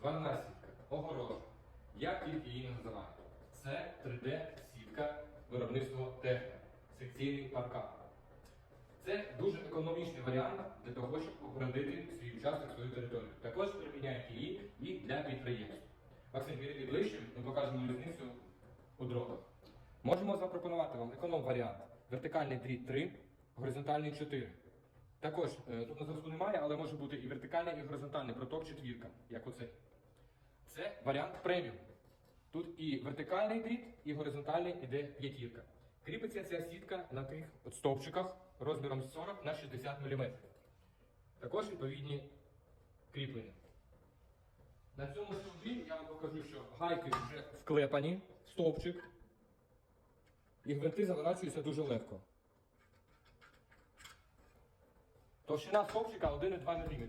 звальна сітка, огорожа. Як тільки її не називають. Це 3D-сітка виробництва техніки, секційний паркан. Це дуже економічний варіант для того, щоб огородити свій участок, свою територію. Також приміняють її і для підприємств. Максим, підійди ближче, ми покажемо різницю у дротах. Можемо запропонувати вам економ-варіант. Вертикальний дріт 3, горизонтальний 4. Також е, тут на зразку немає, але може бути і вертикальний, і горизонтальний проток четвірка, як оцей. Варіант преміум. Тут і вертикальний дріт, і горизонтальний іде п'ятірка. Кріпиться ця сітка на тих стовпчиках розміром 40 на 60 мм. Також відповідні кріплення. На цьому стовпі я вам покажу, що гайки вже вклепані, стовпчик. І гвинти заворачуються дуже легко. Товщина стовпчика 1,2 мм.